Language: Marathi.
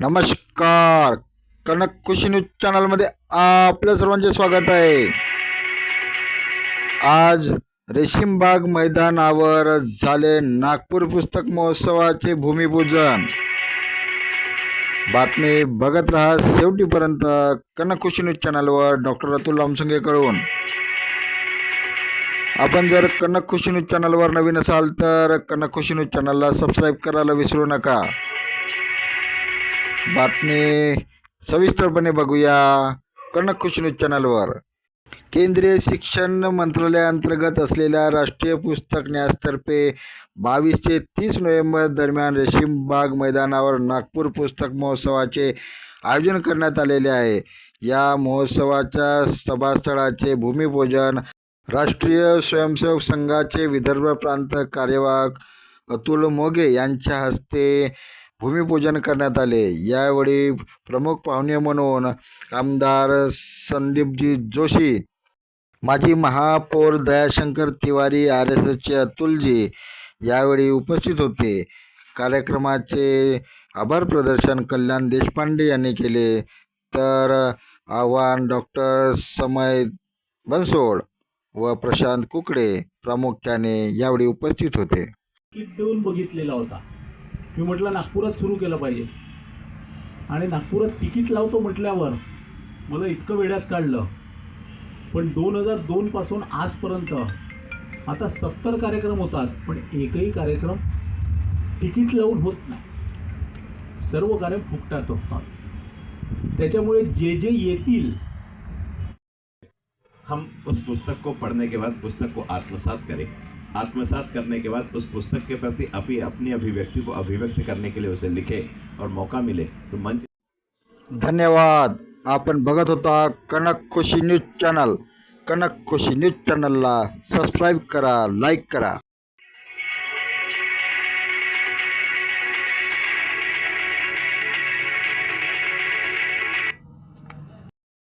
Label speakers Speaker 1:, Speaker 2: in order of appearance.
Speaker 1: नमस्कार. कनक खुशी न्यूज चॅनलमध्ये आपल्या सर्वांचे स्वागत आहे. आज रेशीमबाग मैदानावर झाले नागपूर पुस्तक महोत्सवाचे भूमिपूजन. बातमी बघत राहा शेवटीपर्यंत कनक खुशी न्यूज चॅनलवर डॉक्टर अतुल रामसंगेकडून. आपण जर कनक खुशी न्यूज चॅनलवर नवीन असाल तर कनक खुशी न्यूज चॅनलला सबस्क्राईब करायला विसरू नका. बातमी सविस्तरपणे बघूया. कनक खुशी न्यूज चॅनलवर. केंद्रीय शिक्षण मंत्रालयाअंतर्गत असलेल्या राष्ट्रीय पुस्तक न्यासतर्फे बावीस ते तीस नोव्हेंबर दरम्यान रेशीमबाग मैदानावर नागपूर पुस्तक महोत्सवाचे आयोजन करण्यात आलेले आहे. या महोत्सवाच्या सभास्थळाचे भूमिपूजन राष्ट्रीय स्वयंसेवक संघाचे विदर्भ प्रांत कार्यवाहक अतुल मोगे यांच्या हस्ते भूमिपूजन करण्यात आले. यावेळी प्रमुख पाहुणे म्हणून आमदार संदीपजी जोशी माजी महापौर दयाशंकर तिवारी आर एस एसचे अतुलजी यावेळी उपस्थित होते. कार्यक्रमाचे आभार प्रदर्शन कल्याण देशपांडे यांनी केले. तर आव्हान डॉक्टर समय बनसोड व प्रशांत कुकडे प्रामुख्याने यावेळी उपस्थित होते.
Speaker 2: तिकीट देऊन बघितलेला होता. मी म्हटलं नागपुरात सुरू केलं पाहिजे. आणि नागपुरात तिकीट लावतो म्हटल्यावर मला इतकं वेड्यात काढलं. पण दोन हजार दोनपासून आजपर्यंत आता सत्तर कार्यक्रम होतात पण एकही कार्यक्रम तिकीट लावून होत नाही. सर्व कार्य फुकटात होतात त्याच्यामुळे जे जे येतील
Speaker 3: हम उस पुस्तक को पढ़ने के बाद पुस्तक को आत्मसात करें। आत्मसात करने के बाद उस पुस्तक के प्रति अपनी अपनी अभिव्यक्ति को अभिव्यक्त करने के लिए उसे लिखे और मौका मिले तो मंच
Speaker 1: धन्यवाद। आपण भगत होता Kanak Khushi news channel. Kanak Khushi news channel ला सब्सक्राइब करा, लाइक करा।